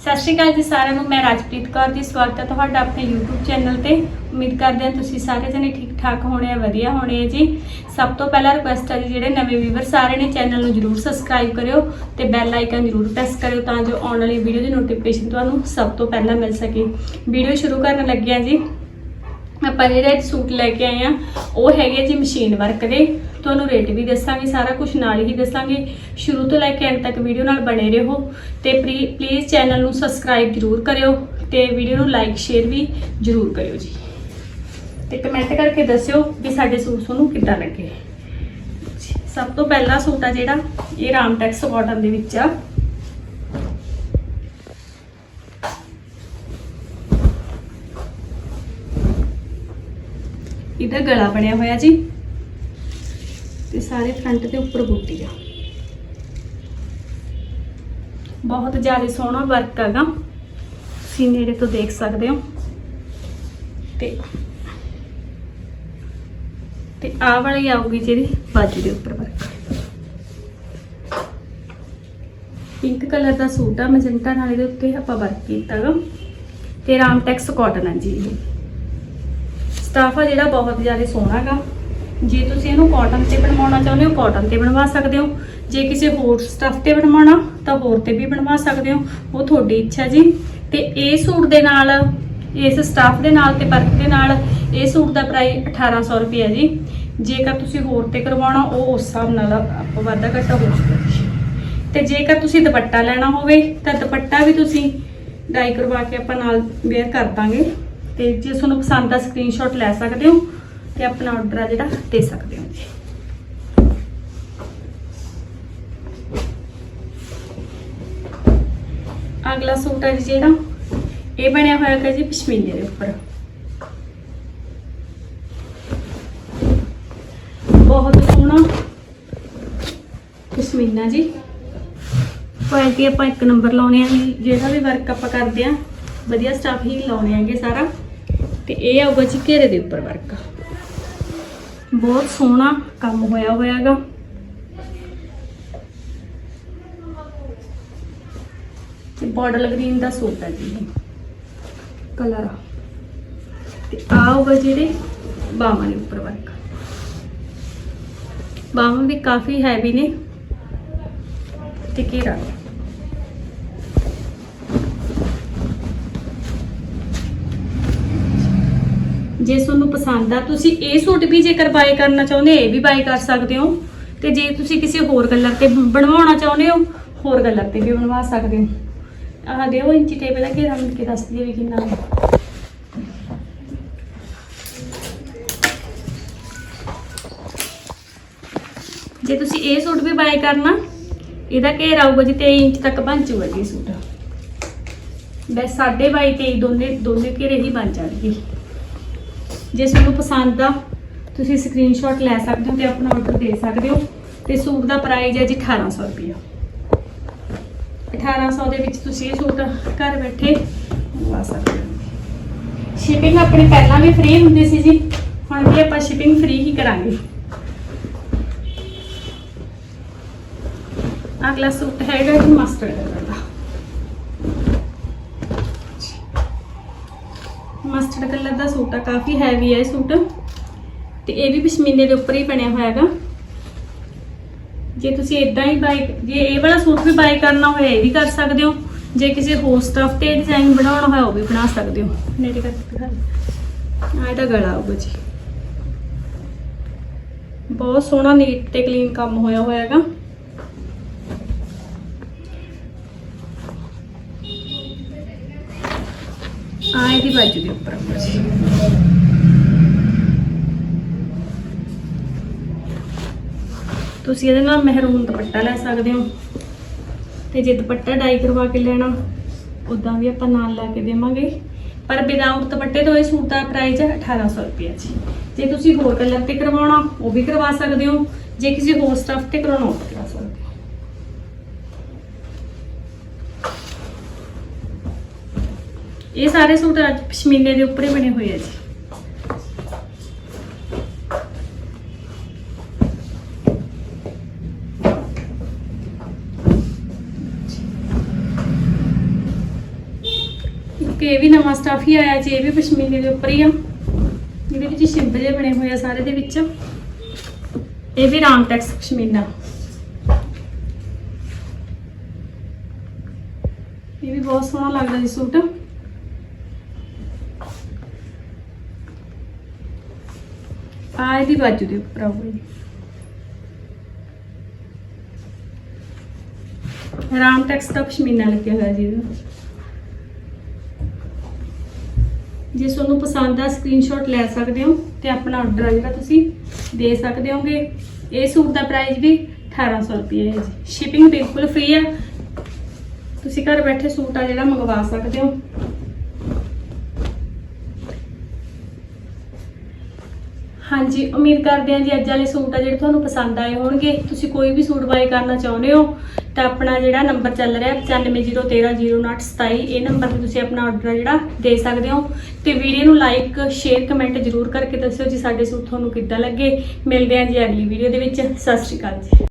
ਸਤਿ ਸ਼੍ਰੀ ਅਕਾਲ ਜੀ ਸਾਰਿਆਂ ਨੂੰ, ਮੈਂ ਰਾਜਪ੍ਰੀਤ ਕੌਰ ਜੀ। ਸਵਾਗਤ ਹੈ ਤੁਹਾਡਾ ਆਪਣੇ YouTube ਚੈਨਲ ਤੇ। ਉਮੀਦ ਕਰਦੇ ਹਾਂ ਤੁਸੀਂ ਸਾਰੇ ਜਣੇ ਠੀਕ ਠਾਕ ਹੋਣੇ ਆ, ਵਧੀਆ ਹੋਣੇ ਆ ਜੀ। ਸਭ ਤੋਂ ਪਹਿਲਾਂ ਰਿਕੁਐਸਟ ਹੈ ਜੀ, ਜਿਹੜੇ ਨਵੇਂ ਵੀਵਰ ਸਾਰੇ ਨੇ, ਚੈਨਲ ਨੂੰ ਜਰੂਰ ਸਬਸਕ੍ਰਾਈਬ ਕਰਿਓ ਤੇ ਬੈਲ ਆਈਕਨ ਜਰੂਰ ਪ੍ਰੈਸ ਕਰਿਓ ਤਾਂ ਜੋ ਆਉਣ ਵਾਲੀ ਵੀਡੀਓ ਦੀ ਨੋਟੀਫਿਕੇਸ਼ਨ ਤੁਹਾਨੂੰ ਸਭ ਤੋਂ ਪਹਿਲਾਂ ਮਿਲ ਸਕੇ। ਵੀਡੀਓ ਸ਼ੁਰੂ ਕਰਨ ਲੱਗਿਆ ਜੀ। ਆਪਾਂ ਜਿਹੜੇ ਸੂਟ ਲੈ ਕੇ ਆਏ ਆ। ਉਹ ਹੈਗੇ ਜੀ ਮਸ਼ੀਨ ਵਰਕ ਦੇ। ਤੁਹਾਨੂੰ ਰੇਟ ਵੀ ਦੱਸਾਂਗੇ, ਸਾਰਾ ਕੁਝ ਨਾਲ ਹੀ ਦੱਸਾਂਗੇ। ਸ਼ੁਰੂ ਤੋਂ ਲੈ ਕੇ ਐਂਡ ਤੱਕ ਵੀਡੀਓ ਨਾਲ ਬਣੇ ਰਹੋ ਤੇ ਪਲੀਜ਼ ਚੈਨਲ ਨੂੰ ਸਬਸਕ੍ਰਾਈਬ ਜਰੂਰ ਕਰਿਓ ਤੇ ਵੀਡੀਓ ਨੂੰ ਲਾਈਕ ਸ਼ੇਅਰ ਵੀ ਜਰੂਰ ਕਰਿਓ ਜੀ। ਤੇ ਕਮੈਂਟ ਕਰਕੇ ਦੱਸਿਓ ਵੀ ਸਾਡੇ ਸੂਟ ਤੁਹਾਨੂੰ ਕਿੱਦਾਂ ਲੱਗੇ। ਸਭ ਤੋਂ ਪਹਿਲਾ ਸੂਟ ਆ ਜਿਹੜਾ, ਇਹ ਰਾਮਟੈਕਸ ਕਾਟਨ ਦੇ ਵਿੱਚ ਆ। ਇਹਦਾ ਗਲਾ ਬਣਿਆ ਹੋਇਆ ਜੀ। ਤੇ ਸਾਰੇ ਫਰੰਟ ਤੇ ਉੱਪਰ ਬੂਟੀ ਆ। ਬਹੁਤ ਜ਼ਿਆਦਾ ਸੋਹਣਾ ਵਰਕ ਹੈਗਾ। ਤੁਸੀਂ ਨੇੜੇ ਤੋਂ ਦੇਖ ਸਕਦੇ ਹੋ। ਤੇ ਤੇ ਆਹ ਵਾਲੀ ਆਊਗੀ ਜਿਹੜੀ ਬਾਜੂ ਦੇ ਉੱਪਰ ਵਰਕ ਪਿੰਕ ਕਲਰ ਦਾ ਸੂਟ ਆ ਮੈਜੈਂਟਾ ਨਾਲ ਇਹਦੇ ਉੱਤੇ ਆਪਾਂ ਵਰਕ ਕੀਤਾ ਗਾ। ਤੇ ਰਾਮਟੈਕਸ ਕਾਟਨ ਆ ਜੀ ਇਹ। ਸਟਾਫ ਆ ਜਿਹੜਾ ਬਹੁਤ ਜ਼ਿਆਦਾ ਸੋਹਣਾ ਹੈਗਾ ਜੇ ਤੁਸੀਂ ਇਹਨੂੰ ਕਾਟਨ ਤੇ ਬਣਵਾਉਣਾ ਚਾਹੁੰਦੇ ਹੋ ਕਾਟਨ ਤੇ ਬਣਵਾ ਸਕਦੇ ਹੋ। ਜੇ ਕਿਸੇ ਹੋਰ ਸਟੱਫ ਤੇ ਬਣਵਾਉਣਾ, ਤਾਂ ਹੋਰ ਤੇ ਵੀ ਬਣਵਾ ਸਕਦੇ ਹੋ। ਉਹ ਤੁਹਾਡੀ ਇੱਛਾ ਜੀ। ਤੇ ਇਹ ਸੂਟ ਦੇ ਨਾਲ, ਇਸ ਸਟਾਫ ਦੇ ਨਾਲ ਤੇ ਵਰਕ ਦੇ ਨਾਲ, ਇਹ ਸੂਟ ਦਾ ਪ੍ਰਾਈਸ 1800 ਰੁਪਏ ਜੀ। ਜੇਕਰ ਤੁਸੀਂ ਹੋਰ ਤੇ ਕਰਵਾਉਣਾ, ਉਹ ਉਸ ਹਿਸਾਬ ਨਾਲ ਆਪਾਂ ਵਾਧਾ ਘਟਾ ਹੋ ਜਾਊਗਾ। ਜੀ ਤੇ ਜੇਕਰ ਤੁਸੀਂ ਦੁਪੱਟਾ ਲੈਣਾ ਹੋਵੇ, ਤਾਂ ਦੁਪੱਟਾ ਵੀ ਤੁਸੀਂ ਡਾਈ ਕਰਵਾ ਕੇ ਆਪਾਂ ਨਾਲ ਵੇਅਰ ਕਰ ਦਾਂਗੇ। ਤੇ ਜੇ ਤੁਹਾਨੂੰ ਪਸੰਦ ਆ ਸਕਰੀਨਸ਼ਾਟ ਲੈ ਸਕਦੇ ਹੋ ਤੇ ਆਪਣਾ ਆਰਡਰ ਆ ਜਿਹੜਾ ਦੇ ਸਕਦੇ ਹੋ ਜੀ। ਅਗਲਾ ਸੂਟ ਹੈ ਜੀ ਜਿਹੜਾ, ਇਹ ਬਣਿਆ ਹੋਇਆ ਹੈ ਜੀ ਪਸ਼ਮੀਨੇ ਦੇ ਉੱਪਰ। ਬਹੁਤ ਸੋਹਣਾ ਪਸ਼ਮੀਨਾ ਜੀ। ਕੁਆਲਿਟੀ ਆਪਾਂ ਇੱਕ ਨੰਬਰ ਲਾਉਣੇ ਆ ਜੀ, ਜਿਹੜਾ ਵੀ ਵਰਕ ਆਪਾਂ ਕਰਦੇ ਆ, ਵਧੀਆ ਸਟਾਫ ਹੀ ਲਾਉਣੇ ਆਂਗੇ ਸਾਰਾ। ਤੇ ਇਹ ਆਊਗਾ ਜੀ ਘੇਰੇ ਦੇ ਉੱਪਰ ਵਰਕ ਬਹੁਤ ਸੋਹਣਾ ਕੰਮ ਹੋਇਆ ਹੋਇਆਗਾ ਤੇ ਬਾਰਡਰ ਗ੍ਰੀਨ ਦਾ ਸੂਟ ਹੈ ਜੀ ਕਲਰ ਤੇ ਆਊਗਾ ਜਿਹੜੇ ਬਾਹਾਂ ਦੇ ਉੱਪਰ ਵਰਕ ਬਾਹਾਂ ਵੀ ਕਾਫੀ ਹੈਵੀ ਨੇ। ਤੇ ਘੇਰਾ। ਜੇ ਤੁਹਾਨੂੰ ਪਸੰਦ ਆ, ਤੁਸੀਂ ਇਹ ਸੂਟ ਵੀ ਜੇਕਰ ਬਾਏ ਕਰਨਾ ਚਾਹੁੰਦੇ ਇਹ ਵੀ ਬਾਏ ਕਰ ਸਕਦੇ ਹੋ। ਤੇ ਜੇ ਤੁਸੀਂ ਕਿਸੇ ਹੋਰ ਕਲਰ ਤੇ ਬਣਵਾਉਣਾ ਚਾਹੁੰਦੇ ਹੋ, ਹੋਰ ਕਲਰ ਤੇ ਵੀ ਬਣਵਾ ਸਕਦੇ ਹੋ। ਆਹ ਦਿਓ ਇੰਚੀ ਟੇਬਲ ਦਾ ਘੇਰਾ ਮਿਲ ਕੇ ਦੱਸ ਦਿਓ ਵੀ ਕਿੰਨਾ। ਜੇ ਤੁਸੀਂ ਇਹ ਸੂਟ ਵੀ ਬਾਏ ਕਰਨਾ, ਇਹਦਾ ਘੇਰਾ ਆਊਗਾ ਜੀ 23 ਇੰਚ ਤੱਕ ਬਣ ਜਾਊਗਾ ਜੀ ਇਹ ਸੂਟ। ਬਸ 22 23 ਦੋਨੇ ਦੋਨੇ ਘੇਰੇ ਹੀ ਬਣ ਜਾਣਗੇ। ਜੇ ਤੁਹਾਨੂੰ ਪਸੰਦ ਆ, ਤੁਸੀਂ ਸਕਰੀਨਸ਼ਾਟ ਲੈ ਸਕਦੇ ਹੋ ਤੇ ਆਪਣਾ ਆਰਡਰ ਦੇ ਸਕਦੇ ਹੋ ਤੇ ਸੂਟ ਦਾ ਪ੍ਰਾਈਸ ਹੈ ਜੀ 1800 ਰੁਪਏ 1800 ਦੇ ਵਿੱਚ ਤੁਸੀਂ ਇਹ ਸੂਟ ਘਰ ਬੈਠੇ ਮੰਗਵਾ ਸਕਦੇ ਹੋ। ਸ਼ਿਪਿੰਗ ਆਪਣੀ ਪਹਿਲਾਂ ਵੀ ਫ੍ਰੀ ਹੁੰਦੀ ਸੀ ਜੀ, ਹੁਣ ਵੀ ਆਪਾਂ ਸ਼ਿਪਿੰਗ ਫ੍ਰੀ ਹੀ ਕਰਾਂਗੇ। ਅਗਲਾ ਸੂਟ ਹੈਗਾ ਜੀ ਮਸਟਰਡ ਮਸਟਰਡ ਕਲਰ ਦਾ ਸੂਟ ਆ ਕਾਫੀ ਹੈਵੀ ਹੈ ਇਹ ਸੂਟ। ਤੇ ਇਹ ਵੀ ਪਸ਼ਮੀਨੇ ਦੇ ਉੱਪਰ ਹੀ ਬਣਿਆ ਹੋਇਆ ਹੈਗਾ। ਜੇ ਤੁਸੀਂ ਇਦਾਂ ਹੀ ਬਾਈ ਜੇ ਇਹ ਵਾਲਾ ਸੂਟ ਵੀ ਬਾਈ ਕਰਨਾ ਹੋਇਆ ਇਹ ਵੀ ਕਰ ਸਕਦੇ ਹੋ। ਜੇ ਕਿਸੇ ਹੋਰ ਸਟਫ ਤੇ ਡਿਜ਼ਾਈਨ ਬਣਾਉਣਾ ਹੋਇਆ ਉਹ ਵੀ ਬਣਾ ਸਕਦੇ ਹੋ। ਨੇੜੇ ਕਰਕੇ ਦਿਖਾ ਆ ਇਹਦਾ ਗਲਾ ਆਊਗਾ ਜੀ। ਬਹੁਤ ਸੋਹਣਾ ਨੀਟ ਤੇ ਕਲੀਨ ਕੰਮ ਹੋਇਆ ਹੋਇਆ ਹੈਗਾ। ਆ ਇਹਦੀ ਬਾਜੂ ਦੇ ਉੱਪਰ ਤੁਸੀਂ ਇਹਦੇ ਨਾਲ ਮਹਿਰੂਨ ਦੁਪੱਟਾ ਲੈ ਸਕਦੇ ਹੋ ਤੇ ਜੇ ਦੁਪੱਟਾ ਡਾਈ ਕਰਵਾ ਕੇ ਲੈਣਾ ਉਦਾਂ ਵੀ ਆਪਾਂ ਨਾਲ ਲੈ ਕੇ ਦੇਵਾਂਗੇ ਪਰ ਵਿਦਆਊਟ ਦੁਪੱਟੇ ਤੋਂ ਇਹ ਸੂਟ ਦਾ ਪ੍ਰਾਈਸ ਹੈ 1800 ਰੁਪਏ ਜੀ ਜੇ ਤੁਸੀਂ ਹੋਰ ਕਲਰ ਤੇ ਕਰਵਾਉਣਾ ਉਹ ਵੀ ਕਰਵਾ ਸਕਦੇ ਹੋ ਜੇ ਕਿਸੇ ਹੋਰ ਸਟਫ ਤੇ ਕਰਾਉਣਾ ਉਹ ਵੀ ਕਰਵਾ ਸਕਦੇ ਹੋ ਇਹ ਸਾਰੇ ਸੂਟ ਅੱਜ ਪਸ਼ਮੀਨੇ ਦੇ ਉੱਪਰ ਹੀ ਬਣੇ ਹੋਏ ਆ ਜੀ। ਇੱਕ ਵੀ ਨਵਾਂ ਸਟਾਫ ਹੀ ਆਇਆ ਜੀ, ਇਹ ਵੀ ਪਸ਼ਮੀਨੇ ਦੇ ਉੱਪਰ ਹੀ ਆ। ਇਹਦੇ ਵਿੱਚ ਸ਼ਿੰਪ ਜਿਹੇ ਬਣੇ ਹੋਏ ਆ ਸਾਰੇ ਦੇ ਵਿੱਚ। ਇਹ ਵੀ ਰਾਮਟੈਕਸ ਪਸ਼ਮੀਨਾ। ਇਹ ਵੀ ਬਹੁਤ ਸੋਹਣਾ ਲੱਗਦਾ ਜੀ ਸੂਟ। ਆ ਇਹਦੀ ਬਾਜੂ ਦੇ ਉੱਪਰ ਆਊਗਾ ਜੀ ਰਾਮਟੈਕਸ ਦਾ ਪਸ਼ਮੀਨਾ ਲੱਗਿਆ ਹੋਇਆ ਜੀ ਇਹਦਾ। ਜੇ ਤੁਹਾਨੂੰ ਪਸੰਦ ਆ ਸਕਰੀਨਸ਼ਾਟ ਲੈ ਸਕਦੇ ਹੋ ਤੇ ਆਪਣਾ ਆਰਡਰ ਆ ਜਿਹੜਾ ਤੁਸੀਂ ਦੇ ਸਕਦੇ ਹੋਗੇ। ਇਹ ਸੂਟ ਦਾ ਪ੍ਰਾਈਸ ਵੀ 1800 ਰੁਪਏ ਹੈ ਜੀ। ਸ਼ਿਪਿੰਗ ਬਿਲਕੁਲ ਫ੍ਰੀ ਆ। ਤੁਸੀਂ ਘਰ ਬੈਠੇ ਸੂਟ ਆ ਜਿਹੜਾ ਮੰਗਵਾ ਸਕਦੇ ਹੋ। ਹਾਂਜੀ, ਉਮੀਦ ਕਰਦੇ ਹਾਂ ਜੀ ਅੱਜ ਵਾਲੇ ਸੂਟ ਆ ਜਿਹੜੇ ਤੁਹਾਨੂੰ ਪਸੰਦ ਆਏ ਹੋਣਗੇ। ਤੁਸੀਂ ਕੋਈ ਵੀ ਸੂਟ ਬਾਏ ਕਰਨਾ ਚਾਹੁੰਦੇ ਹੋ, ਤਾਂ ਆਪਣਾ ਜਿਹੜਾ ਨੰਬਰ ਚੱਲ ਰਿਹਾ 9501300927 ਇਹ ਨੰਬਰ ਤੇ ਤੁਸੀਂ ਆਪਣਾ ਆਰਡਰ ਜਿਹੜਾ ਦੇ ਸਕਦੇ ਹੋ। ਤੇ ਵੀਡੀਓ ਨੂੰ ਲਾਈਕ ਸ਼ੇਅਰ ਕਮੈਂਟ ਜ਼ਰੂਰ ਕਰਕੇ ਦੱਸਿਓ ਜੀ ਸਾਡੇ ਸੂਟ ਤੁਹਾਨੂੰ ਕਿੱਦਾਂ ਲੱਗੇ। ਮਿਲਦੇ ਹਾਂ ਜੀ ਅਗਲੀ ਵੀਡੀਓ ਦੇ ਵਿੱਚ। ਸਤਿ ਸ਼੍ਰੀ ਅਕਾਲ ਜੀ।